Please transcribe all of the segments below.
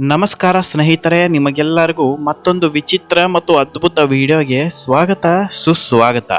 ನಮಸ್ಕಾರ ಸ್ನೇಹಿತರೆ, ನಿಮಗೆಲ್ಲರಿಗೂ ಮತ್ತೊಂದು ವಿಚಿತ್ರ ಮತ್ತು ಅದ್ಭುತ ವಿಡಿಯೋಗೆ ಸ್ವಾಗತ, ಸುಸ್ವಾಗತ.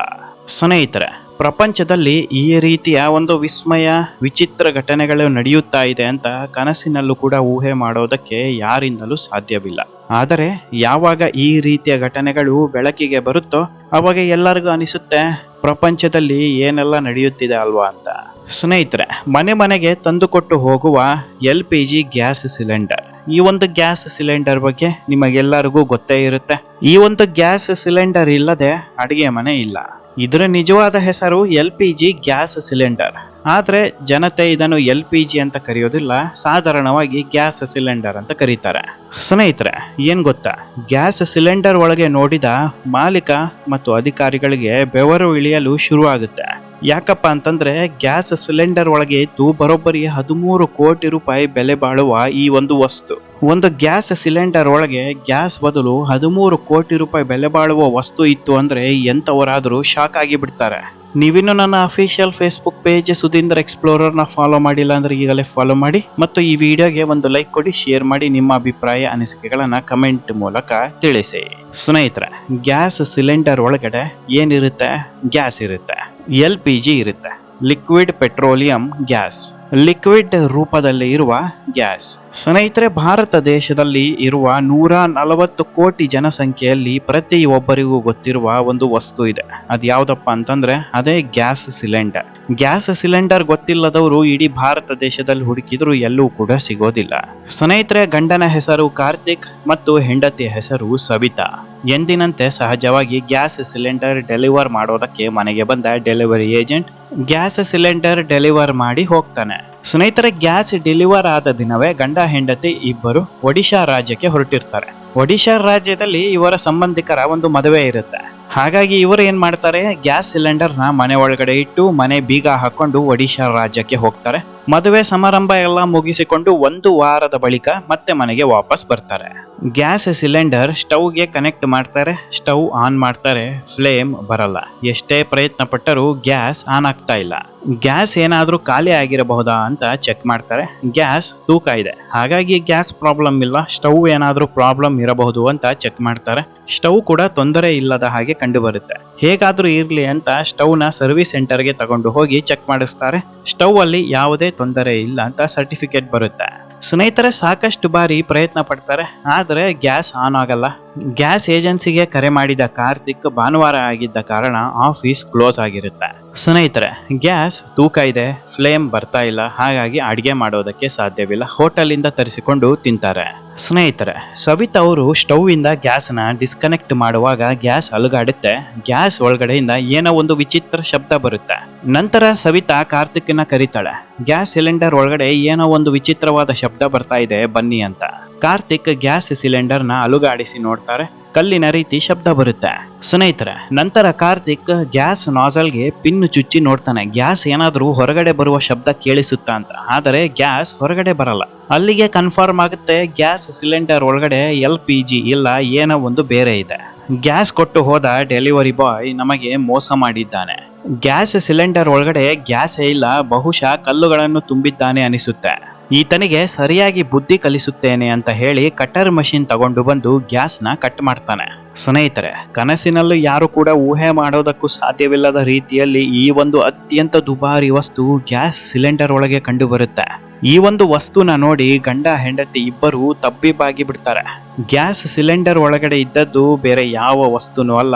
ಸ್ನೇಹಿತರೆ, ಪ್ರಪಂಚದಲ್ಲಿ ಈ ರೀತಿಯ ಒಂದು ವಿಸ್ಮಯ, ವಿಚಿತ್ರ ಘಟನೆಗಳು ನಡೆಯುತ್ತಾ ಇದೆ ಅಂತ ಕನಸಿನಲ್ಲೂ ಕೂಡ ಊಹೆ ಮಾಡೋದಕ್ಕೆ ಯಾರಿಂದಲೂ ಸಾಧ್ಯವಿಲ್ಲ. ಆದರೆ, ಯಾವಾಗ ಈ ರೀತಿಯ ಘಟನೆಗಳು ಬೆಳಕಿಗೆ ಬರುತ್ತೋ, ಅವಾಗ ಎಲ್ಲರಿಗೂ ಅನಿಸುತ್ತೆ, ಪ್ರಪಂಚದಲ್ಲಿ ಏನೆಲ್ಲ ನಡೆಯುತ್ತಿದೆ ಅಲ್ವಾ ಅಂತ. ಸ್ನೇಹಿತರೆ, ಮನೆ ಮನೆಗೆ ತಂದುಕೊಟ್ಟು ಹೋಗುವ L P G gas cylinder. ಈ ಒಂದು ಗ್ಯಾಸ್ ಸಿಲಿಂಡರ್ ಬಗ್ಗೆ ನಿಮಗೆಲ್ಲರಿಗೂ ಗೊತ್ತೇ ಇರುತ್ತೆ. ಈ ಒಂದು ಗ್ಯಾಸ್ ಸಿಲಿಂಡರ್ ಇಲ್ಲದೆ ಅಡಿಗೆ ಮನೆ ಇಲ್ಲ. ಇದರ ನಿಜವಾದ ಹೆಸರು L P G gas cylinder. ಆದ್ರೆ ಜನತೆ ಇದನ್ನು ಎಲ್ ಪಿ ಜಿ ಅಂತ ಕರೆಯೋದಿಲ್ಲ, ಸಾಧಾರಣವಾಗಿ ಗ್ಯಾಸ್ ಸಿಲಿಂಡರ್ ಅಂತ ಕರೀತಾರೆ. ಸ್ನೇಹಿತರೆ, ಏನು ಗೊತ್ತಾ? ಗ್ಯಾಸ್ ಸಿಲಿಂಡರ್ ಒಳಗೆ ನೋಡಿದ ಮಾಲೀಕ ಮತ್ತು ಅಧಿಕಾರಿಗಳಿಗೆ ಬೆವರು ಇಳಿಯಲು ಶುರುವಾಗುತ್ತೆ. ಯಾಕಪ್ಪ ಅಂತಂದ್ರೆ ಗ್ಯಾಸ್ ಸಿಲಿಂಡರ್ ಒಳಗೆ ಇದ್ದು ಬರೋಬ್ಬರಿ ಹದಿಮೂರು ಕೋಟಿ ರೂಪಾಯಿ ಬೆಲೆ ಬಾಳುವ ಈ ಒಂದು ವಸ್ತು. ಒಂದು ಗ್ಯಾಸ್ ಸಿಲಿಂಡರ್ ಒಳಗೆ ಗ್ಯಾಸ್ ಬದಲು ಹದಿಮೂರು ಕೋಟಿ ರೂಪಾಯಿ ಬೆಲೆ ಬಾಳುವ ವಸ್ತು ಇತ್ತು ಅಂದ್ರೆ ಎಂಥವರಾದರೂ ಶಾಕ್ ಆಗಿ ಬಿಡ್ತಾರೆ ನೀವಿನ್ನು ನನ್ನ ಅಫಿಷಿಯಲ್ ಫೇಸ್ಬುಕ್ ಪೇಜ್ ಸುಧೀಂದ್ರ ಎಕ್ಸ್ಪ್ಲೋರರ್ನ ಫಾಲೋ ಮಾಡಿಲ್ಲ ಅಂದ್ರೆ ಈಗಲೇ ಫಾಲೋ ಮಾಡಿ ಮತ್ತು ಈ ವಿಡಿಯೋಗೆ ಒಂದು ಲೈಕ್ ಕೊಡಿ ಶೇರ್ ಮಾಡಿ ನಿಮ್ಮ ಅಭಿಪ್ರಾಯ, ಅನಿಸಿಕೆಗಳನ್ನು ಕಮೆಂಟ್ ಮೂಲಕ ತಿಳಿಸಿ. ಸ್ನೇಹಿತರೆ, ಗ್ಯಾಸ್ ಸಿಲಿಂಡರ್ ಒಳಗಡೆ ಏನಿರುತ್ತೆ? ಗ್ಯಾಸ್ ಇರುತ್ತೆ. ಎಲ್ ಪಿ ಜಿ ಇರುತ್ತೆ. ಲಿಕ್ವಿಡ್ ಪೆಟ್ರೋಲಿಯಂ ಗ್ಯಾಸ್ ಲಿಕ್ವಿಡ್ ರೂಪದಲ್ಲಿ ಇರುವ ಗ್ಯಾಸ್. ಸ್ನೇಹಿತರೆ, ಭಾರತ ದೇಶದಲ್ಲಿ ಇರುವ ನೂರ ನಲವತ್ತು ಕೋಟಿ ಜನಸಂಖ್ಯೆಯಲ್ಲಿ ಪ್ರತಿಯೊಬ್ಬರಿಗೂ ಗೊತ್ತಿರುವ ಒಂದು ವಸ್ತು ಇದೆ. ಅದು ಯಾವುದಪ್ಪ ಅಂತಂದ್ರೆ, ಅದೇ ಗ್ಯಾಸ್ ಸಿಲಿಂಡರ್. ಗ್ಯಾಸ್ ಸಿಲಿಂಡರ್ ಗೊತ್ತಿಲ್ಲದವರು ಇಡೀ ಭಾರತ ದೇಶದಲ್ಲಿ ಹುಡುಕಿದ್ರು ಎಲ್ಲೂ ಕೂಡ ಸಿಗೋದಿಲ್ಲ. ಸ್ನೇಹಿತರೆ, ಗಂಡನ ಹೆಸರು ಕಾರ್ತಿಕ್ ಮತ್ತು ಹೆಂಡತಿ ಹೆಸರು ಸವಿತಾ. ಎಂದಿನಂತೆ ಸಹಜವಾಗಿ ಗ್ಯಾಸ್ ಸಿಲಿಂಡರ್ ಡೆಲಿವರ್ ಮಾಡೋದಕ್ಕೆ ಮನೆಗೆ ಬಂದ delivery agent gas cylinder deliver ಮಾಡಿ ಹೋಗ್ತಾನೆ. ಸ್ನೇಹಿತರೆ, ಗ್ಯಾಸ್ ಡೆಲಿವರ್ ಆದ ದಿನವೇ ಗಂಡ ಹೆಂಡತಿ ಇಬ್ಬರು ಒಡಿಶಾ ರಾಜ್ಯಕ್ಕೆ ಹೊರಟಿರ್ತಾರೆ. ಒಡಿಶಾ ರಾಜ್ಯದಲ್ಲಿ ಇವರ ಸಂಬಂಧಿಕರ ಒಂದು ಮದುವೆ ಇರುತ್ತೆ. ಹಾಗಾಗಿ ಇವರು ಏನ್ ಮಾಡ್ತಾರೆ, ಗ್ಯಾಸ್ ಸಿಲಿಂಡರ್ನ ಮನೆ ಒಳಗಡೆ ಇಟ್ಟು ಮನೆ ಬೀಗ ಹಾಕೊಂಡು ಒಡಿಶಾ ರಾಜ್ಯಕ್ಕೆ ಹೋಗ್ತಾರೆ. ಮದುವೆ ಸಮಾರಂಭ ಎಲ್ಲ ಮುಗಿಸಿಕೊಂಡು ಒಂದು ವಾರದ ಬಳಿಕ ಮತ್ತೆ ಮನೆಗೆ ವಾಪಸ್ ಬರ್ತಾರೆ. ಗ್ಯಾಸ್ ಸಿಲಿಂಡರ್ ಸ್ಟವ್ಗೆ ಕನೆಕ್ಟ್ ಮಾಡ್ತಾರೆ, ಸ್ಟವ್ ಆನ್ ಮಾಡ್ತಾರೆ, ಫ್ಲೇಮ್ ಬರಲ್ಲ. ಎಷ್ಟೇ ಪ್ರಯತ್ನ ಪಟ್ಟರೂ ಗ್ಯಾಸ್ ಆನ್ ಆಗ್ತಾ ಇಲ್ಲ. ಗ್ಯಾಸ್ ಏನಾದರೂ ಖಾಲಿ ಆಗಿರಬಹುದಾ ಅಂತ ಚೆಕ್ ಮಾಡ್ತಾರೆ. ಗ್ಯಾಸ್ ತೂಕ ಇದೆ. ಹಾಗಾಗಿ ಗ್ಯಾಸ್ ಪ್ರಾಬ್ಲಮ್ ಇಲ್ಲ ಸ್ಟವ್ ಏನಾದರೂ ಪ್ರಾಬ್ಲಮ್ ಇರಬಹುದು ಅಂತ ಚೆಕ್ ಮಾಡ್ತಾರೆ. ಸ್ಟವ್ ಕೂಡ ತೊಂದರೆ ಇಲ್ಲದ ಹಾಗೆ ಕಂಡುಬರುತ್ತೆ. ಹೇಗಾದರೂ ಇರಲಿ ಅಂತ ಸ್ಟವ್ನ ಸರ್ವಿಸ್ ಸೆಂಟರ್ಗೆ ತಗೊಂಡು ಹೋಗಿ ಚೆಕ್ ಮಾಡಿಸ್ತಾರೆ. ಸ್ಟವ್ ಅಲ್ಲಿ ಯಾವುದೇ ತೊಂದರೆ ಇಲ್ಲ ಅಂತ ಸರ್ಟಿಫಿಕೇಟ್ ಬರುತ್ತೆ. ಸ್ನೇಹಿತರೆ ಸಾಕಷ್ಟು ಬಾರಿ ಪ್ರಯತ್ನ ಪಡ್ತಾರೆ ಆದರೆ ಗ್ಯಾಸ್ ಆನ್ ಆಗಲ್ಲ. ಗ್ಯಾಸ್ ಏಜೆನ್ಸಿಗೆ ಕರೆ ಮಾಡಿದ ಕಾರ್ತಿಕ್ ಭಾನುವಾರ ಆಗಿದ್ದ ಕಾರಣ ಆಫೀಸ್ ಕ್ಲೋಸ್ ಆಗಿರುತ್ತೆ. ಸ್ನೇಹಿತರೆ, ಗ್ಯಾಸ್ ತೂಕ ಇದೆ, ಫ್ಲೇಮ್ ಬರ್ತಾ ಇಲ್ಲ, ಹಾಗಾಗಿ ಅಡಿಗೆ ಮಾಡೋದಕ್ಕೆ ಸಾಧ್ಯವಿಲ್ಲ. ಹೋಟೆಲಿಂದ ತರಿಸಿಕೊಂಡು ತಿಂತಾರೆ. ಸ್ನೇಹಿತರೆ, ಸವಿತಾ ಅವರು ಸ್ಟೌವಿಂದ ಗ್ಯಾಸ್ನ ಡಿಸ್ಕನೆಕ್ಟ್ ಮಾಡುವಾಗ ಗ್ಯಾಸ್ ಅಲುಗಾಡುತ್ತೆ. ಗ್ಯಾಸ್ ಒಳಗಡೆಯಿಂದ ಏನೋ ಒಂದು ವಿಚಿತ್ರ ಶಬ್ದ ಬರುತ್ತೆ. ನಂತರ ಸವಿತಾ ಕಾರ್ತಿಕ್ನ ಕರೀತಾಳೆ. ಗ್ಯಾಸ್ ಸಿಲಿಂಡರ್ ಒಳಗಡೆ ಏನೋ ಒಂದು ವಿಚಿತ್ರವಾದ ಶಬ್ದ ಬರ್ತಾ ಇದೆ, ಬನ್ನಿ ಅಂತ. ಕಾರ್ತಿಕ್ ಗ್ಯಾಸ್ ಸಿಲಿಂಡರ್ನ ಅಲುಗಾಡಿಸಿ ನೋಡ್ತಾರೆ. ಕಲ್ಲಿನ ರೀತಿ ಶಬ್ದ ಬರುತ್ತೆ. ಸ್ನೇಹಿತರೆ, ನಂತರ ಕಾರ್ತಿಕ್ ಗ್ಯಾಸ್ ನಾಸಲ್ಗೆ ಪಿನ್ ಚುಚ್ಚಿ ನೋಡ್ತಾನೆ. ಗ್ಯಾಸ್ ಏನಾದರೂ ಹೊರಗಡೆ ಬರುವ ಶಬ್ದ ಕೇಳಿಸುತ್ತಾ ಅಂತ. ಆದರೆ ಗ್ಯಾಸ್ ಹೊರಗಡೆ ಬರಲ್ಲ. ಅಲ್ಲಿಗೆ ಕನ್ಫರ್ಮ್ ಆಗುತ್ತೆ, ಗ್ಯಾಸ್ ಸಿಲಿಂಡರ್ ಒಳಗಡೆ ಎಲ್ ಪಿ ಜಿ ಇಲ್ಲ, ಏನೋ ಒಂದು ಬೇರೆ ಇದೆ. ಗ್ಯಾಸ್ ಕೊಟ್ಟು ಹೋದ ಡೆಲಿವರಿ ಬಾಯ್ ನಮಗೆ ಮೋಸ ಮಾಡಿದ್ದಾನೆ. ಗ್ಯಾಸ್ ಸಿಲಿಂಡರ್ ಒಳಗಡೆ ಗ್ಯಾಸೇ ಇಲ್ಲ, ಬಹುಶಃ ಕಲ್ಲುಗಳನ್ನು ತುಂಬಿದ್ದಾನೆ ಅನಿಸುತ್ತೆ. ಈತನಿಗೆ ಸರಿಯಾಗಿ ಬುದ್ಧಿ ಕಲಿಸುತ್ತೇನೆ ಅಂತ ಹೇಳಿ ಕಟ್ಟರ್ ಮಷಿನ್ ತಗೊಂಡು ಬಂದು ಗ್ಯಾಸ್ನ ಕಟ್ ಮಾಡ್ತಾನೆ. ಸ್ನೇಹಿತರೆ, ಕನಸಿನಲ್ಲೂ ಯಾರು ಕೂಡ ಊಹೆ ಮಾಡೋದಕ್ಕೂ ಸಾಧ್ಯವಿಲ್ಲದ ರೀತಿಯಲ್ಲಿ ಈ ಒಂದು ಅತ್ಯಂತ ದುಬಾರಿ ವಸ್ತು ಗ್ಯಾಸ್ ಸಿಲಿಂಡರ್ ಒಳಗೆ ಕಂಡು ಬರುತ್ತೆ ಈ ಒಂದು ವಸ್ತುನ ನೋಡಿ ಗಂಡ ಹೆಂಡತಿ ಇಬ್ಬರು ತಬ್ಬಿಬ್ಬಾಗಿ ಬಿಡ್ತಾರೆ. ಗ್ಯಾಸ್ ಸಿಲಿಂಡರ್ ಒಳಗಡೆ ಇದ್ದದ್ದು ಬೇರೆ ಯಾವ ವಸ್ತುನೂ ಅಲ್ಲ,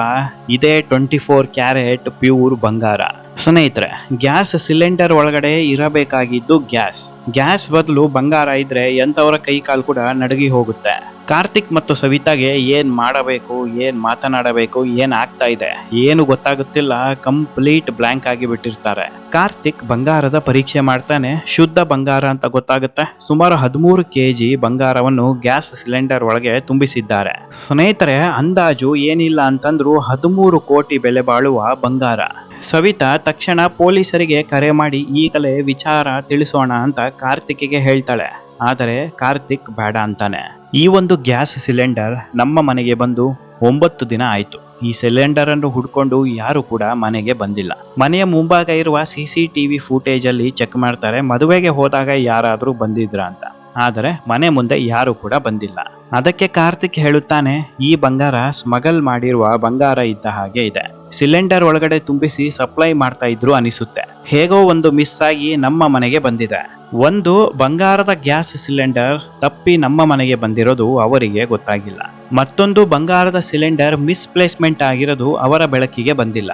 ಇದೇ ಟ್ವೆಂಟಿ ಫೋರ್ ಕ್ಯಾರೆಟ್ ಪ್ಯೂರ್ ಬಂಗಾರ. ಸ್ನೇಹಿತರೆ, ಗ್ಯಾಸ್ ಸಿಲಿಂಡರ್ ಒಳಗಡೆ ಇರಬೇಕಾಗಿದ್ದು ಗ್ಯಾಸ್. ಗ್ಯಾಸ್ ಬದಲು ಬಂಗಾರ ಇದ್ರೆ ಎಂತವರ ಕೈ ಕಾಲು ಕೂಡ ನಡಗಿ ಹೋಗುತ್ತೆ. ಕಾರ್ತಿಕ್ ಮತ್ತು ಸವಿತಾಗೆ ಏನ್ ಮಾಡಬೇಕು, ಏನ್ ಮಾತನಾಡಬೇಕು, ಏನ್ ಆಗ್ತಾ ಇದೆ, ಏನು ಗೊತ್ತಾಗುತ್ತಿಲ್ಲ, ಕಂಪ್ಲೀಟ್ ಬ್ಲಾಂಕ್ ಆಗಿ ಬಿಟ್ಟಿರ್ತಾರೆ. ಕಾರ್ತಿಕ್ ಬಂಗಾರದ ಪರೀಕ್ಷೆ ಮಾಡ್ತಾನೆ. ಶುದ್ಧ ಬಂಗಾರ ಅಂತ ಗೊತ್ತಾಗುತ್ತೆ. ಸುಮಾರು ಹದಿಮೂರು ಕೆಜಿ ಬಂಗಾರವನ್ನು ಗ್ಯಾಸ್ ಸಿಲಿಂಡರ್ ಒಳಗೆ ತುಂಬಿಸಿದ್ದಾರೆ. ಸ್ನೇಹಿತರೆ, ಅಂದಾಜು ಏನಿಲ್ಲ ಅಂತಂದ್ರು ಹದಿಮೂರು ಕೋಟಿ ಬೆಲೆ ಬಾಳುವ ಬಂಗಾರ. ಸವಿತಾ ತಕ್ಷಣ ಪೊಲೀಸರಿಗೆ ಕರೆ ಮಾಡಿ ಈಗಲೇ ವಿಚಾರ ತಿಳಿಸೋಣ ಅಂತ ಕಾರ್ತಿಕ್ಗೆ ಹೇಳ್ತಾಳೆ. ಆದರೆ ಕಾರ್ತಿಕ್ ಬೇಡ ಅಂತಾನೆ. ಈ ಒಂದು ಗ್ಯಾಸ್ ಸಿಲಿಂಡರ್ ನಮ್ಮ ಮನೆಗೆ ಬಂದು ಒಂಬತ್ತು ದಿನ ಆಯ್ತು. ಈ ಸಿಲಿಂಡರ್ ಅನ್ನು ಹುಡ್ಕೊಂಡು ಯಾರು ಕೂಡ ಮನೆಗೆ ಬಂದಿಲ್ಲ. ಮನೆಯ ಮುಂಭಾಗ ಇರುವ ಸಿ ಸಿ ಟಿವಿ ಫುಟೇಜ್ ಅಲ್ಲಿ ಚೆಕ್ ಮಾಡ್ತಾರೆ. ಮದುವೆಗೆ ಹೋದಾಗ ಯಾರಾದರೂ ಬಂದಿದ್ರ ಅಂತ. ಆದರೆ ಮನೆ ಮುಂದೆ ಯಾರು ಕೂಡ ಬಂದಿಲ್ಲ. ಅದಕ್ಕೆ ಕಾರ್ತಿಕ್ ಹೇಳುತ್ತಾನೆ, ಈ ಬಂಗಾರ ಸ್ಮಗಲ್ ಮಾಡಿರುವ ಬಂಗಾರ ಇದ್ದ ಹಾಗೆ ಇದೆ. ಸಿಲಿಂಡರ್ ಒಳಗಡೆ ತುಂಬಿಸಿ ಸಪ್ಲೈ ಮಾಡ್ತಾ ಇದ್ರು ಅನಿಸುತ್ತೆ. ಹೇಗೋ ಒಂದು ಮಿಸ್ ಆಗಿ ನಮ್ಮ ಮನೆಗೆ ಬಂದಿದೆ. ಒಂದು ಬಂಗಾರದ ಗ್ಯಾಸ್ ಸಿಲಿಂಡರ್ ತಪ್ಪಿ ನಮ್ಮ ಮನೆಗೆ ಬಂದಿರೋದು ಅವರಿಗೆ ಗೊತ್ತಾಗಿಲ್ಲ. ಮತ್ತೊಂದು ಬಂಗಾರದ ಸಿಲಿಂಡರ್ ಮಿಸ್ಪ್ಲೇಸ್ಮೆಂಟ್ ಆಗಿರೋದು ಅವರ ಬೆಳಕಿಗೆ ಬಂದಿಲ್ಲ.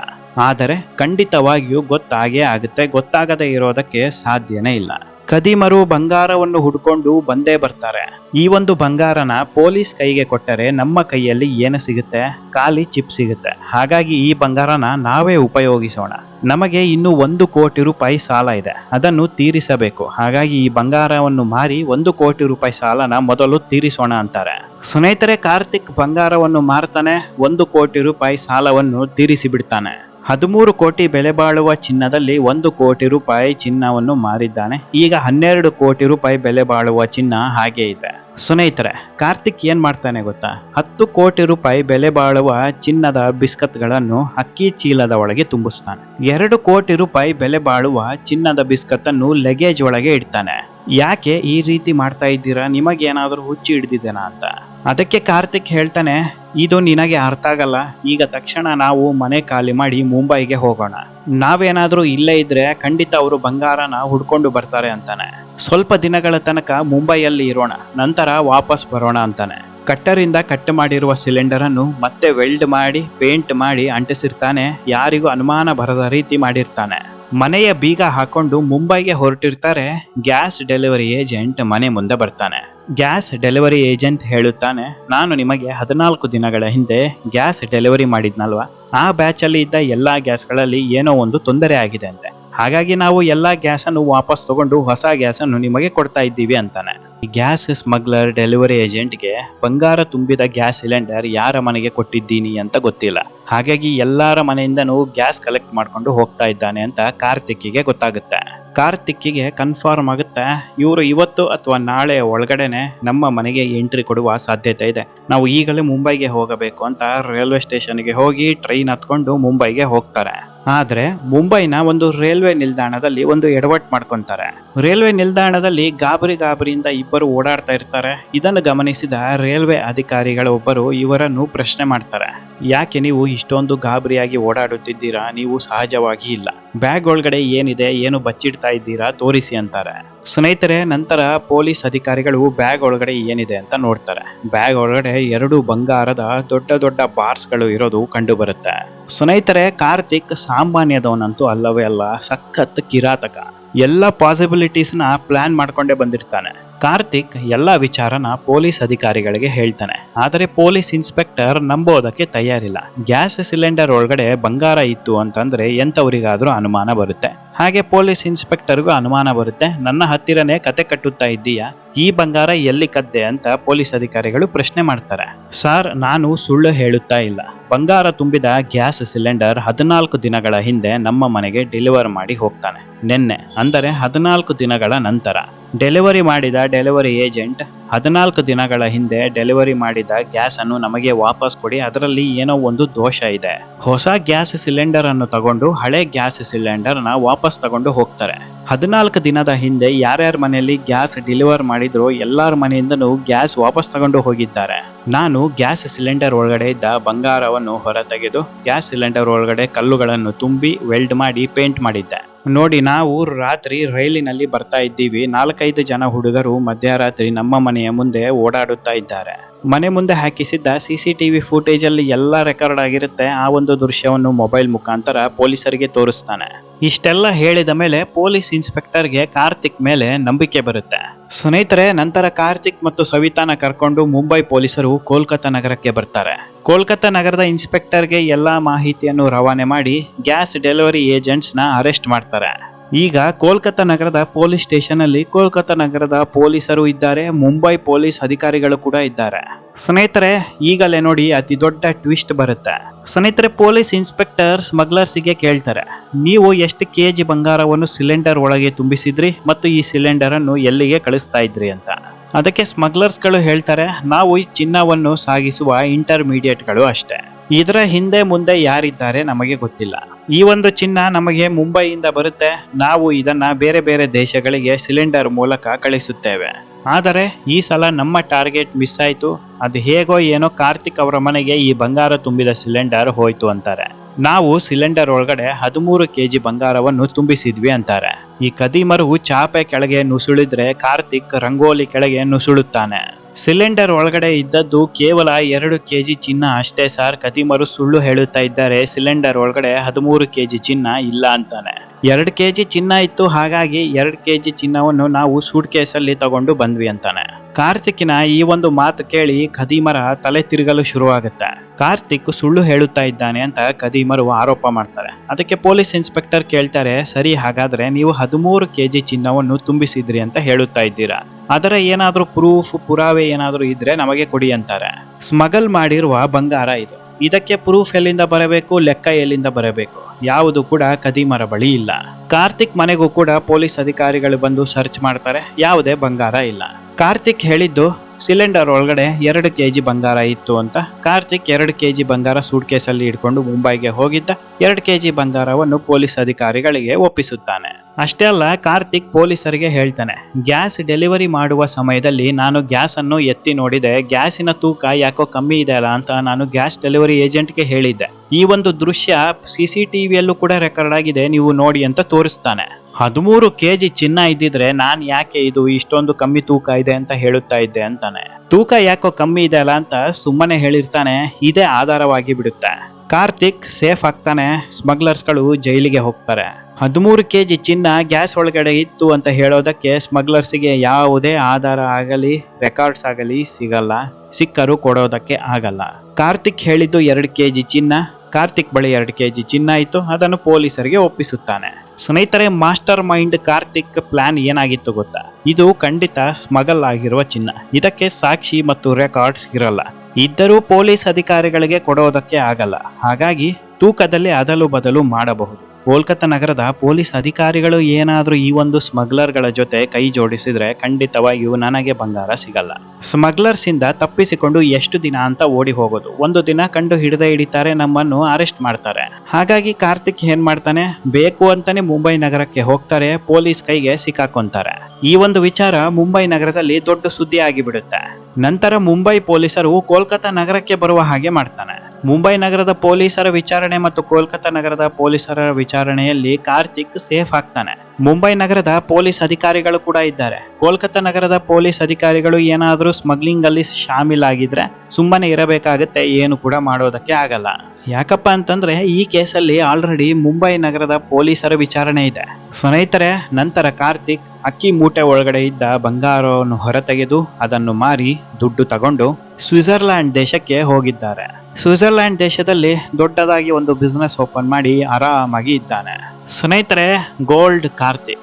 ಆದರೆ ಖಂಡಿತವಾಗಿಯೂ ಗೊತ್ತಾಗೇ ಆಗುತ್ತೆ, ಗೊತ್ತಾಗದೇ ಇರೋದಕ್ಕೆ ಸಾಧ್ಯನೇ ಇಲ್ಲ. ಕದಿಮರು ಬಂಗಾರವನ್ನು ಹುಡ್ಕೊಂಡು ಬಂದೇ ಬರ್ತಾರೆ. ಈ ಒಂದು ಬಂಗಾರನ ಪೊಲೀಸ್ ಕೈಗೆ ಕೊಟ್ಟರೆ ನಮ್ಮ ಕೈಯಲ್ಲಿ ಏನು ಸಿಗುತ್ತೆ? ಖಾಲಿ ಚಿಪ್ ಸಿಗುತ್ತೆ. ಹಾಗಾಗಿ ಈ ಬಂಗಾರನ ನಾವೇ ಉಪಯೋಗಿಸೋಣ. ನಮಗೆ ಇನ್ನು ಒಂದು ಕೋಟಿ ರೂಪಾಯಿ ಸಾಲ ಇದೆ. ಅದನ್ನು ತೀರಿಸಬೇಕು. ಹಾಗಾಗಿ ಈ ಬಂಗಾರವನ್ನು ಮಾರಿ ಒಂದು ಕೋಟಿ ರೂಪಾಯಿ ಸಾಲನ ಮೊದಲು ತೀರಿಸೋಣ ಅಂತಾರೆ. ಸ್ನೇಹಿತರೆ, ಕಾರ್ತಿಕ್ ಬಂಗಾರವನ್ನು ಮಾರ್ತಾನೆ ಒಂದು ಕೋಟಿ ರೂಪಾಯಿ ಸಾಲವನ್ನು ತೀರಿಸಿ ಬಿಡ್ತಾನೆ. ಹದಿಮೂರು ಕೋಟಿ ಬೆಲೆ ಬಾಳುವ ಚಿನ್ನದಲ್ಲಿ ಒಂದು ಕೋಟಿ ರೂಪಾಯಿ ಚಿನ್ನವನ್ನು ಮಾರಿದ್ದಾನೆ. ಈಗ ಹನ್ನೆರಡು ಕೋಟಿ ರೂಪಾಯಿ ಬೆಲೆ ಬಾಳುವ ಚಿನ್ನ ಹಾಗೆ ಇದೆ. ಸ್ನೇಹಿತರೆ, ಕಾರ್ತಿಕ್ ಏನ್ ಮಾಡ್ತಾನೆ ಗೊತ್ತಾ? ಹತ್ತು ಕೋಟಿ ರೂಪಾಯಿ ಬೆಲೆ ಬಾಳುವ ಚಿನ್ನದ ಬಿಸ್ಕತ್ಗಳನ್ನು ಅಕ್ಕಿ ಚೀಲದ ಒಳಗೆ ತುಂಬಿಸ್ತಾನೆ. ಎರಡು ಕೋಟಿ ರೂಪಾಯಿ ಬೆಲೆ ಬಾಳುವ ಚಿನ್ನದ ಬಿಸ್ಕತ್ ಅನ್ನು ಲಗೇಜ್ ಒಳಗೆ ಇಡ್ತಾನೆ. ಯಾಕೆ ಈ ರೀತಿ ಮಾಡ್ತಾ ಇದ್ದೀರಾ? ನಿಮಗೇನಾದರೂ ಹುಚ್ಚಿ ಹಿಡ್ದಿದ್ದೇನಾ ಅಂತ? ಅದಕ್ಕೆ ಕಾರ್ತಿಕ್ ಹೇಳ್ತಾನೆ, ಇದು ನಿನಗೆ ಅರ್ಥ ಆಗಲ್ಲ. ಈಗ ತಕ್ಷಣ ನಾವು ಮನೆ ಖಾಲಿ ಮಾಡಿ ಮುಂಬೈಗೆ ಹೋಗೋಣ. ನಾವೇನಾದರೂ ಇಲ್ಲೇ ಇದ್ರೆ ಖಂಡಿತ ಅವರು ಬಂಗಾರನ ಹುಡ್ಕೊಂಡು ಬರ್ತಾರೆ ಅಂತಾನೆ. ಸ್ವಲ್ಪ ದಿನಗಳ ತನಕ ಮುಂಬೈಯಲ್ಲಿ ಇರೋಣ. ನಂತರ ವಾಪಸ್ ಬರೋಣ ಅಂತಾನೆ. ಕಟ್ಟರಿಂದ ಕಟ್ ಮಾಡಿರುವ ಸಿಲಿಂಡರ್ ಅನ್ನು ಮತ್ತೆ ವೆಲ್ಡ್ ಮಾಡಿ, ಪೇಂಟ್ ಮಾಡಿ ಅಂಟಿಸಿರ್ತಾನೆ. ಯಾರಿಗೂ ಅನುಮಾನ ಬರದ ರೀತಿ ಮಾಡಿರ್ತಾನೆ. ಮನೆಯ ಬೀಗ ಹಾಕೊಂಡು ಮುಂಬೈಗೆ ಹೊರಟಿರ್ತಾರೆ ಗ್ಯಾಸ್ ಡೆಲಿವರಿ ಏಜೆಂಟ್ ಮನೆ ಮುಂದೆ ಬರ್ತಾನೆ. ಗ್ಯಾಸ್ ಡೆಲಿವರಿ ಏಜೆಂಟ್ ಹೇಳುತ್ತಾನೆ, ನಾನು ನಿಮಗೆ ಹದಿನಾಲ್ಕು ದಿನಗಳ ಹಿಂದೆ ಗ್ಯಾಸ್ ಡೆಲಿವರಿ ಮಾಡಿದ್ನಲ್ವ? ಆ ಬ್ಯಾಚ್ ಅಲ್ಲಿ ಇದ್ದ ಎಲ್ಲಾ ಗ್ಯಾಸ್ಗಳಲ್ಲಿ ಏನೋ ಒಂದು ತೊಂದರೆ ಆಗಿದೆ ಅಂತೆ. ಹಾಗಾಗಿ ನಾವು ಎಲ್ಲಾ ಗ್ಯಾಸನ್ನು ವಾಪಸ್ ತಗೊಂಡು ಹೊಸ ಗ್ಯಾಸನ್ನು ನಿಮಗೆ ಕೊಡ್ತಾ ಇದ್ದೀವಿ ಅಂತಾನೆ. ಗ್ಯಾಸ್ ಸ್ಮಗ್ಲರ್ ಡೆಲಿವರಿ ಏಜೆಂಟ್ಗೆ ಬಂಗಾರ ತುಂಬಿದ ಗ್ಯಾಸ್ ಸಿಲಿಂಡರ್ ಯಾರ ಮನೆಗೆ ಕೊಟ್ಟಿದ್ದೀನಿ ಅಂತ ಗೊತ್ತಿಲ್ಲ. ಹಾಗಾಗಿ ಎಲ್ಲರ ಮನೆಯಿಂದನೂ ಗ್ಯಾಸ್ ಕಲೆಕ್ಟ್ ಮಾಡ್ಕೊಂಡು ಹೋಗ್ತಾ ಇದ್ದಾನೆ ಅಂತ ಕಾರ್ತಿಕ್ಕಿಗೆ ಗೊತ್ತಾಗುತ್ತೆ. ಕಾರ್ತಿಕ್ಕಿಗೆ ಕನ್ಫರ್ಮ್ ಆಗುತ್ತೆ, ಇವರು ಇವತ್ತು ಅಥವಾ ನಾಳೆ ಒಳಗಡೆನೆ ನಮ್ಮ ಮನೆಗೆ ಎಂಟ್ರಿ ಕೊಡುವ ಸಾಧ್ಯತೆ ಇದೆ. ನಾವು ಈಗಲೇ ಮುಂಬೈಗೆ ಹೋಗಬೇಕು ಅಂತ ರೈಲ್ವೆ ಸ್ಟೇಷನ್ಗೆ ಹೋಗಿ ಟ್ರೈನ್ ಹತ್ಕೊಂಡು ಮುಂಬೈಗೆ ಹೋಗ್ತಾರೆ. ಆದರೆ ಮುಂಬೈನ ಒಂದು ರೈಲ್ವೆ ನಿಲ್ದಾಣದಲ್ಲಿ ಒಂದು ಎಡವಟ್ ಮಾಡ್ಕೊಂತಾರೆ. ರೈಲ್ವೆ ನಿಲ್ದಾಣದಲ್ಲಿ ಗಾಬರಿ ಗಾಬರಿಯಿಂದ ಇಬ್ಬರು ಓಡಾಡ್ತಾ ಇರ್ತಾರೆ. ಇದನ್ನು ಗಮನಿಸಿದ ರೈಲ್ವೆ ಅಧಿಕಾರಿಗಳ ಒಬ್ಬರು ಇವರನ್ನು ಪ್ರಶ್ನೆ ಮಾಡ್ತಾರೆ. ಯಾಕೆ ನೀವು ಇಷ್ಟೊಂದು ಗಾಬರಿಯಾಗಿ ಓಡಾಡುತ್ತಿದ್ದೀರಾ? ನೀವು ಸಹಜವಾಗಿ ಇಲ್ಲ. ಬ್ಯಾಗ್ ಒಳಗಡೆ ಏನಿದೆ? ಏನು ಬಚ್ಚಿಡ್ತಾ ಇದ್ದೀರಾ? ತೋರಿಸಿ ಅಂತಾರೆ. ಸ್ನೇಹಿತರೆ, ನಂತರ ಪೊಲೀಸ್ ಅಧಿಕಾರಿಗಳು ಬ್ಯಾಗ್ ಒಳಗಡೆ ಏನಿದೆ ಅಂತ ನೋಡ್ತಾರೆ. ಬ್ಯಾಗ್ ಒಳಗಡೆ ಎರಡು ಬಂಗಾರದ ದೊಡ್ಡ ದೊಡ್ಡ ಬಾರ್ಸ್ಗಳು ಇರೋದು ಕಂಡು ಬರುತ್ತೆ ಸ್ನೇಹಿತರೆ, ಕಾರ್ತಿಕ್ ಸಾಮಾನ್ಯದವನಂತೂ ಅಲ್ಲವೇ ಅಲ್ಲ, ಸಖತ್ ಕಿರಾತಕ. ಎಲ್ಲ ಪಾಸಿಬಿಲಿಟೀಸ್ನ ಪ್ಲಾನ್ ಮಾಡ್ಕೊಂಡೇ ಬಂದಿರ್ತಾನೆ. ಕಾರ್ತಿಕ್ ಎಲ್ಲ ವಿಚಾರನ ಪೊಲೀಸ್ ಅಧಿಕಾರಿಗಳಿಗೆ ಹೇಳ್ತಾನೆ. ಆದರೆ ಪೊಲೀಸ್ ಇನ್ಸ್ಪೆಕ್ಟರ್ ನಂಬೋದಕ್ಕೆ ತಯಾರಿಲ್ಲ. ಗ್ಯಾಸ್ ಸಿಲಿಂಡರ್ ಒಳಗಡೆ ಬಂಗಾರ ಇತ್ತು ಅಂತಂದ್ರೆ ಎಂಥವರಿಗಾದ್ರೂ ಅನುಮಾನ ಬರುತ್ತೆ. ಹಾಗೆ ಪೊಲೀಸ್ ಇನ್ಸ್ಪೆಕ್ಟರ್ಗೂ ಅನುಮಾನ ಬರುತ್ತೆ, ನನ್ನ ಹತ್ತಿರನೇ ಕತೆ ಕಟ್ಟುತ್ತಾ ಇದ್ದೀಯಾ? ಈ ಬಂಗಾರ ಎಲ್ಲಿ ಕದ್ದೆ ಅಂತ ಪೊಲೀಸ್ ಅಧಿಕಾರಿಗಳು ಪ್ರಶ್ನೆ ಮಾಡ್ತಾರೆ. ಸರ್, ನಾನು ಸುಳ್ಳು ಹೇಳುತ್ತಾ ಇಲ್ಲ. ಬಂಗಾರ ತುಂಬಿದ ಗ್ಯಾಸ್ ಸಿಲಿಂಡರ್ ಹದಿನಾಲ್ಕು ದಿನಗಳ ಹಿಂದೆ ನಮ್ಮ ಮನೆಗೆ ಡೆಲಿವರ್ ಮಾಡಿ ಹೋಗ್ತಾನೆ. ನಿನ್ನೆ, ಅಂದರೆ ಹದಿನಾಲ್ಕು ದಿನಗಳ ನಂತರ. ಡೆಲಿವರಿ ಮಾಡಿದ ಡೆಲಿವರಿ ಏಜೆಂಟ್ ಹದಿನಾಲ್ಕು ದಿನಗಳ ಹಿಂದೆ ಡೆಲಿವರಿ ಮಾಡಿದ ಗ್ಯಾಸ್ ಅನ್ನು ನಮಗೆ ವಾಪಸ್ ಕೊಡಿ, ಅದರಲ್ಲಿ ಏನೋ ಒಂದು ದೋಷ ಇದೆ. ಹೊಸ ಗ್ಯಾಸ್ ಸಿಲಿಂಡರ್ ಅನ್ನು ತಗೊಂಡು ಹಳೆ ಗ್ಯಾಸ್ ಸಿಲಿಂಡರ್ನ ವಾಪಸ್ ತಗೊಂಡು ಹೋಗ್ತಾರೆ. ಹದಿನಾಲ್ಕು ದಿನದ ಹಿಂದೆ ಯಾರ್ಯಾರ ಮನೆಯಲ್ಲಿ ಗ್ಯಾಸ್ ಡೆಲಿವರ್ ಮಾಡಿದ್ರು ಎಲ್ಲರ ಮನೆಯಿಂದನೂ ಗ್ಯಾಸ್ ವಾಪಸ್ ತಗೊಂಡು ಹೋಗಿದ್ದಾರೆ. ನಾನು ಗ್ಯಾಸ್ ಸಿಲಿಂಡರ್ ಒಳಗಡೆ ಇದ್ದ ಬಂಗಾರವನ್ನು ಹೊರ ತೆಗೆದು ಗ್ಯಾಸ್ ಸಿಲಿಂಡರ್ ಒಳಗಡೆ ಕಲ್ಲುಗಳನ್ನು ತುಂಬಿ ವೆಲ್ಡ್ ಮಾಡಿ ಪೇಂಟ್ ಮಾಡಿದ್ದೆ. ನೋಡಿ, ನಾವು ರಾತ್ರಿ ರೈಲಿನಲ್ಲಿ ಬರ್ತಾ ಇದ್ದೀವಿ. ನಾಲ್ಕೈದು ಜನ ಹುಡುಗರು ಮಧ್ಯರಾತ್ರಿ ನಮ್ಮ ಮನೆಯ ಮುಂದೆ ಓಡಾಡುತ್ತಾ ಇದ್ದಾರೆ. ಮನೆ ಮುಂದೆ ಹಾಕಿಸಿದ್ದ C C T V footage ಅಲ್ಲಿ ಎಲ್ಲ ರೆಕಾರ್ಡ್ ಆಗಿರುತ್ತೆ, ಆ ಒಂದು ದೃಶ್ಯವನ್ನು ಮೊಬೈಲ್ ಮುಖಾಂತರ ಪೊಲೀಸರಿಗೆ ತೋರಿಸ್ತಾನೆ. ಇಷ್ಟೆಲ್ಲ ಹೇಳಿದ ಮೇಲೆ ಪೊಲೀಸ್ ಇನ್ಸ್ಪೆಕ್ಟರ್ಗೆ ಕಾರ್ತಿಕ್ ಮೇಲೆ ನಂಬಿಕೆ ಬರುತ್ತೆ. ಸ್ನೇಹಿತರೆ, ನಂತರ ಕಾರ್ತಿಕ್ ಮತ್ತು ಸವಿತಾನ ಕರ್ಕೊಂಡು ಮುಂಬೈ ಪೊಲೀಸರು ಕೋಲ್ಕತ್ತಾ ನಗರಕ್ಕೆ ಬರ್ತಾರೆ. ಕೋಲ್ಕತ್ತಾ ನಗರದ ಇನ್ಸ್ಪೆಕ್ಟರ್ಗೆ ಎಲ್ಲಾ ಮಾಹಿತಿಯನ್ನು ರವಾನೆ ಮಾಡಿ ಗ್ಯಾಸ್ ಡೆಲಿವರಿ ಏಜೆಂಟ್ಸ್ನ ಅರೆಸ್ಟ್ ಮಾಡ್ತಾರೆ. ಈಗ ಕೋಲ್ಕತ್ತಾ ನಗರದ ಪೊಲೀಸ್ ಸ್ಟೇಷನ್ ಅಲ್ಲಿ ಕೋಲ್ಕತ್ತಾ ನಗರದ ಪೊಲೀಸರು ಇದ್ದಾರೆ. ಮುಂಬೈ ಪೊಲೀಸ್ ಅಧಿಕಾರಿಗಳು ಕೂಡ ಇದ್ದಾರೆ. ಸ್ನೇಹಿತರೆ, ಈಗಲೇ ನೋಡಿ ಅತಿ ದೊಡ್ಡ ಟ್ವಿಸ್ಟ್ ಬರುತ್ತೆ. ಸ್ನೇಹಿತರೆ, ಪೊಲೀಸ್ ಇನ್ಸ್ಪೆಕ್ಟರ್ ಸ್ಮಗ್ಲರ್ಸಿಗೆ ಕೇಳ್ತಾರೆ, ನೀವು ಎಷ್ಟು ಕೆ ಜಿ ಬಂಗಾರವನ್ನು ಸಿಲಿಂಡರ್ ಒಳಗೆ ತುಂಬಿಸಿದ್ರಿ ಮತ್ತು ಈ ಸಿಲಿಂಡರ್ ಅನ್ನು ಎಲ್ಲಿಗೆ ಕಳಿಸ್ತಾ ಇದ್ರಿ? ಅಂತ. ಅದಕ್ಕೆ ಸ್ಮಗ್ಲರ್ಸ್ಗಳು ಹೇಳ್ತಾರೆ, ನಾವು ಈ ಚಿನ್ನವನ್ನು ಸಾಗಿಸುವ ಇಂಟರ್ಮೀಡಿಯೇಟ್ಗಳು ಅಷ್ಟೇ. ಇದರ ಹಿಂದೆ ಮುಂದೆ ಯಾರಿದ್ದಾರೆ ನಮಗೆ ಗೊತ್ತಿಲ್ಲ. ಈ ಒಂದು ಚಿನ್ನ ನಮಗೆ ಮುಂಬೈಯಿಂದ ಬರುತ್ತೆ. ನಾವು ಇದನ್ನ ಬೇರೆ ಬೇರೆ ದೇಶಗಳಿಗೆ ಸಿಲಿಂಡರ್ ಮೂಲಕ ಕಳಿಸುತ್ತೇವೆ. ಆದರೆ ಈ ಸಲ ನಮ್ಮ ಟಾರ್ಗೆಟ್ ಮಿಸ್ ಆಯ್ತು. ಅದು ಹೇಗೋ ಏನೋ ಕಾರ್ತಿಕ್ ಅವರ ಮನೆಗೆ ಈ ಬಂಗಾರ ತುಂಬಿದ ಸಿಲಿಂಡರ್ ಹೋಯ್ತು ಅಂತಾರೆ. ನಾವು ಸಿಲಿಂಡರ್ ಒಳಗಡೆ ಹದಿಮೂರು ಕೆ ಜಿ ಬಂಗಾರವನ್ನು ತುಂಬಿಸಿದ್ವಿ ಅಂತಾರೆ. ಈ ಕದಿಮರು ಚಾಪೆ ಕೆಳಗೆ ನುಸುಳಿದ್ರೆ ಕಾರ್ತಿಕ್ ರಂಗೋಲಿ ಕೆಳಗೆ ನುಸುಳುತ್ತಾನೆ. ಸಿಲಿಂಡರ್ ಒಳಗಡೆ ಇದ್ದದ್ದು ಕೇವಲ ಎರಡು ಕೆ ಜಿ ಚಿನ್ನ ಅಷ್ಟೇ ಸರ್. ಕದೀಮರು ಸುಳ್ಳು ಹೇಳುತ್ತಾ ಇದ್ದಾರೆ. ಸಿಲಿಂಡರ್ ಒಳಗಡೆ ಹದಿಮೂರು ಕೆಜಿ ಚಿನ್ನ ಇಲ್ಲ ಅಂತಾನೆ. ಎರಡು ಕೆ ಜಿ ಚಿನ್ನ ಇತ್ತು, ಹಾಗಾಗಿ ಎರಡು ಕೆ ಜಿ ಚಿನ್ನವನ್ನು ನಾವು ಸೂಟ್ ಕೇಸಲ್ಲಿ ತಗೊಂಡು ಬಂದ್ವಿ ಅಂತಾನೆ. ಕಾರ್ತಿಕ್ನ ಈ ಒಂದು ಮಾತು ಕೇಳಿ ಖದೀಮರ ತಲೆ ತಿರುಗಲು ಶುರುವಾಗುತ್ತೆ. ಕಾರ್ತಿಕ್ ಸುಳ್ಳು ಹೇಳುತ್ತಾ ಇದ್ದಾನೆ ಅಂತ ಖದೀಮರು ಆರೋಪ ಮಾಡ್ತಾರೆ. ಅದಕ್ಕೆ ಪೊಲೀಸ್ ಇನ್ಸ್ಪೆಕ್ಟರ್ ಕೇಳ್ತಾರೆ, ಸರಿ, ಹಾಗಾದ್ರೆ ನೀವು ಹದಿಮೂರು ಕೆ ಜಿ ಚಿನ್ನವನ್ನು ತುಂಬಿಸಿದ್ರಿ ಅಂತ ಹೇಳುತ್ತಾ ಇದ್ದೀರಾ? ಅದರ ಏನಾದರೂ ಪ್ರೂಫ್, ಪುರಾವೆ ಏನಾದರೂ ಇದ್ರೆ ನಮಗೆ ಕೊಡಿ ಅಂತಾರೆ. ಸ್ಮಗಲ್ ಮಾಡಿರುವ ಬಂಗಾರ ಇದು. ಇದಕ್ಕೆ ಪ್ರೂಫ್ ಎಲ್ಲಿಂದ ಬರಬೇಕು, ಲೆಕ್ಕ ಎಲ್ಲಿಂದ ಬರಬೇಕು? ಯಾವುದು ಕೂಡ ಕದೀಮರ ಬಳಿ ಇಲ್ಲ. ಕಾರ್ತಿಕ್ ಮನೆಗೂ ಕೂಡ ಪೊಲೀಸ್ ಅಧಿಕಾರಿಗಳು ಬಂದು ಸರ್ಚ್ ಮಾಡ್ತಾರೆ, ಯಾವುದೇ ಬಂಗಾರ ಇಲ್ಲ. ಕಾರ್ತಿಕ್ ಹೇಳಿದ್ದು ಸಿಲಿಂಡರ್ ಒಳಗಡೆ ಎರಡು ಕೆ ಜಿ ಬಂಗಾರ ಇತ್ತು ಅಂತ. ಕಾರ್ತಿಕ್ ಎರಡು ಕೆ ಜಿ ಬಂಗಾರ ಸೂಟ್ ಕೇಸಲ್ಲಿ ಇಟ್ಕೊಂಡು ಮುಂಬೈಗೆ ಹೋಗಿದ್ದ, ಎರಡು ಕೆ ಜಿ ಬಂಗಾರವನ್ನು ಪೊಲೀಸ್ ಅಧಿಕಾರಿಗಳಿಗೆ ಒಪ್ಪಿಸುತ್ತಾನೆ. ಅಷ್ಟೇ ಅಲ್ಲ, ಕಾರ್ತಿಕ್ ಪೊಲೀಸರಿಗೆ ಹೇಳ್ತಾನೆ, ಗ್ಯಾಸ್ ಡೆಲಿವರಿ ಮಾಡುವ ಸಮಯದಲ್ಲಿ ನಾನು ಗ್ಯಾಸ್ ಅನ್ನು ಎತ್ತಿ ನೋಡಿದೆ, ಗ್ಯಾಸಿನ ತೂಕ ಯಾಕೋ ಕಮ್ಮಿ ಇದೆ ಅಲ್ಲ ಅಂತ ನಾನು ಗ್ಯಾಸ್ ಡೆಲಿವರಿ ಏಜೆಂಟ್ಗೆ ಹೇಳಿದ್ದೆ. ಈ ಒಂದು ದೃಶ್ಯ ಸಿ ಸಿ ಟಿವಿಯಲ್ಲೂ ಕೂಡ ರೆಕಾರ್ಡ್ ಆಗಿದೆ, ನೀವು ನೋಡಿ ಅಂತ ತೋರಿಸ್ತಾನೆ. ಹದಿಮೂರು ಕೆ ಜಿ ಚಿನ್ನ ಇದ್ದಿದ್ರೆ ನಾನು ಯಾಕೆ ಇದು ಇಷ್ಟೊಂದು ಕಮ್ಮಿ ತೂಕ ಇದೆ ಅಂತ ಹೇಳುತ್ತಾ ಇದ್ದೆ ಅಂತಾನೆ. ತೂಕ ಯಾಕೋ ಕಮ್ಮಿ ಇದೆ ಅಲ್ಲ ಅಂತ ಸುಮ್ಮನೆ ಹೇಳಿರ್ತಾನೆ, ಇದೇ ಆಧಾರವಾಗಿ ಬಿಡುತ್ತೆ. ಕಾರ್ತಿಕ್ ಸೇಫ್ ಆಗ್ತಾನೆ, ಸ್ಮಗ್ಲರ್ಸ್ಗಳು ಜೈಲಿಗೆ ಹೋಗ್ತಾರೆ. ಹದಿಮೂರು ಕೆ ಜಿ ಚಿನ್ನ ಗ್ಯಾಸ್ ಒಳಗಡೆ ಇತ್ತು ಅಂತ ಹೇಳೋದಕ್ಕೆ ಸ್ಮಗ್ಲರ್ಸಿಗೆ ಯಾವುದೇ ಆಧಾರ ಆಗಲಿ ರೆಕಾರ್ಡ್ಸ್ ಆಗಲಿ ಸಿಗಲ್ಲ. ಸಿಕ್ಕರು ಕೊಡೋದಕ್ಕೆ ಆಗಲ್ಲ. ಕಾರ್ತಿಕ್ ಹೇಳಿದ್ದು ಎರಡು ಕೆ ಜಿ ಚಿನ್ನ. ಕಾರ್ತಿಕ್ ಬಳಿ ಎರಡು ಕೆ ಜಿ ಚಿನ್ನ ಇತ್ತು. ಅದನ್ನು ಪೊಲೀಸರಿಗೆ ಒಪ್ಪಿಸುತ್ತಾನೆ. ಸ್ನೇಹಿತರೆ, ಮಾಸ್ಟರ್ ಮೈಂಡ್ ಕಾರ್ತಿಕ್ ಪ್ಲಾನ್ ಏನಾಗಿತ್ತು ಗೊತ್ತಾ? ಇದು ಖಂಡಿತ ಸ್ಮಗಲ್ ಆಗಿರುವ ಚಿನ್ನ. ಇದಕ್ಕೆ ಸಾಕ್ಷಿ ಮತ್ತು ರೆಕಾರ್ಡ್ಸ್ ಇರಲ್ಲ. ಇದ್ದರೂ ಪೊಲೀಸ್ ಅಧಿಕಾರಿಗಳಿಗೆ ಕೊಡೋದಕ್ಕೆ ಆಗಲ್ಲ. ಹಾಗಾಗಿ ತೂಕದಲ್ಲಿ ಅದಲು ಬದಲು ಮಾಡಬಹುದು. ಕೋಲ್ಕತ್ತಾ ನಗರದ ಪೊಲೀಸ್ ಅಧಿಕಾರಿಗಳು ಏನಾದರೂ ಈ ಒಂದು ಸ್ಮಗ್ಲರ್ಗಳ ಜೊತೆ ಕೈ ಜೋಡಿಸಿದ್ರೆ ಖಂಡಿತವಾಗಿಯೂ ನನಗೆ ಬಂಗಾರ ಸಿಗಲ್ಲ. ಸ್ಮಗ್ಲರ್ಸ್ ಇಂದ ತಪ್ಪಿಸಿಕೊಂಡು ಎಷ್ಟು ದಿನ ಅಂತ ಓಡಿ ಹೋಗೋದು. ಒಂದು ದಿನ ಕಂಡು ಹಿಡಿದೇ ಹಿಡಿತಾರೆ, ನಮ್ಮನ್ನು ಅರೆಸ್ಟ್ ಮಾಡ್ತಾರೆ. ಹಾಗಾಗಿ ಕಾರ್ತಿಕ್ ಏನ್ ಮಾಡ್ತಾನೆ? ಬೇಕು ಅಂತಾನೆ ಮುಂಬೈ ನಗರಕ್ಕೆ ಹೋಗ್ತಾರೆ, ಪೊಲೀಸ್ ಕೈಗೆ ಸಿಕ್ಕಾಕೊಂತಾರೆ. ಈ ಒಂದು ವಿಚಾರ ಮುಂಬೈ ನಗರದಲ್ಲಿ ದೊಡ್ಡ ಸುದ್ದಿ ಆಗಿಬಿಡುತ್ತೆ. ನಂತರ ಮುಂಬೈ ಪೊಲೀಸರು ಕೋಲ್ಕತ್ತಾ ನಗರಕ್ಕೆ ಬರುವ ಹಾಗೆ ಮಾಡ್ತಾನೆ. ಮುಂಬೈ ನಗರದ ಪೊಲೀಸರ ವಿಚಾರಣೆ ಮತ್ತು ಕೋಲ್ಕತ್ತಾ ನಗರದ ಪೊಲೀಸರ ವಿಚಾರಣೆಯಲ್ಲಿ ಕಾರ್ತಿಕ್ ಸೇಫ್ ಆಗ್ತಾನೆ. ಮುಂಬೈ ನಗರದ ಪೊಲೀಸ್ ಅಧಿಕಾರಿಗಳು ಕೂಡ ಇದ್ದಾರೆ. ಕೋಲ್ಕತ್ತಾ ನಗರದ ಪೊಲೀಸ್ ಅಧಿಕಾರಿಗಳು ಏನಾದರೂ ಸ್ಮಗ್ಲಿಂಗ್ ಅಲ್ಲಿ ಶಾಮೀಲಾಗಿದ್ರೆ ಸುಮ್ಮನೆ ಇರಬೇಕಾಗತ್ತೆ, ಏನು ಕೂಡ ಮಾಡೋದಕ್ಕೆ ಆಗಲ್ಲ. ಯಾಕಪ್ಪ ಅಂತಂದ್ರೆ ಈ ಕೇಸಲ್ಲಿ ಆಲ್ರೆಡಿ ಮುಂಬೈ ನಗರದ ಪೊಲೀಸರ ವಿಚಾರಣೆ ಇದೆ. ಸ್ನೇಹಿತರೆ, ನಂತರ ಕಾರ್ತಿಕ್ ಅಕ್ಕಿ ಮೂಟೆ ಒಳಗಡೆ ಇದ್ದ ಬಂಗಾರವನ್ನು ಹೊರತೆಗೆದು ಅದನ್ನು ಮಾರಿ ದುಡ್ಡು ತಗೊಂಡು ಸ್ವಿಟ್ಜರ್ಲ್ಯಾಂಡ್ ದೇಶಕ್ಕೆ ಹೋಗಿದ್ದಾರೆ. ಸ್ವಿಟ್ಜರ್ಲ್ಯಾಂಡ್ ದೇಶದಲ್ಲಿ ದೊಡ್ಡದಾಗಿ ಒಂದು ಬಿಸ್ನೆಸ್ ಓಪನ್ ಮಾಡಿ ಆರಾಮಾಗಿ ಇದ್ದಾನೆ. ಸ್ನೇಹಿತರೆ, ಗೋಲ್ಡ್ ಕಾರ್ತಿಕ್.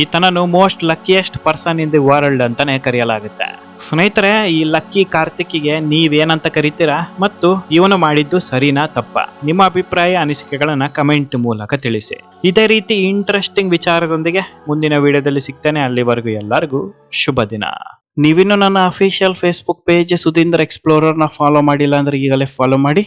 ಈತನನ್ನು most luckiest person in the world ಅಂತಾನೆ ಕರೆಯಲಾಗುತ್ತೆ. ಸ್ನೇಹಿತರೆ, ಈ ಲಕ್ಕಿ ಕಾರ್ತಿಕ್ಗೆ ನೀವೇನಂತ ಕರಿತೀರಾ ಮತ್ತು ಇವನು ಮಾಡಿದ್ದು ಸರಿನಾ ತಪ್ಪ? ನಿಮ್ಮ ಅಭಿಪ್ರಾಯ, ಅನಿಸಿಕೆಗಳನ್ನು ಕಮೆಂಟ್ ಮೂಲಕ ತಿಳಿಸಿ. ಇದೇ ರೀತಿ ಇಂಟ್ರೆಸ್ಟಿಂಗ್ ವಿಚಾರದೊಂದಿಗೆ ಮುಂದಿನ ವಿಡಿಯೋದಲ್ಲಿ ಸಿಗ್ತೇನೆ. ಅಲ್ಲಿವರೆಗೂ ಎಲ್ಲರಿಗೂ ಶುಭ ದಿನ ನೀವಿನ್ನು ನನ್ನ ಅಫಿಷಿಯಲ್ ಫೇಸ್ಬುಕ್ ಪೇಜ್ ಸುಧೀಂದ್ರ ಎಕ್ಸ್ಪ್ಲೋರರ್ನ ಫಾಲೋ ಮಾಡಿಲ್ಲ ಅಂದ್ರೆ ಈಗಲೇ ಫಾಲೋ ಮಾಡಿ.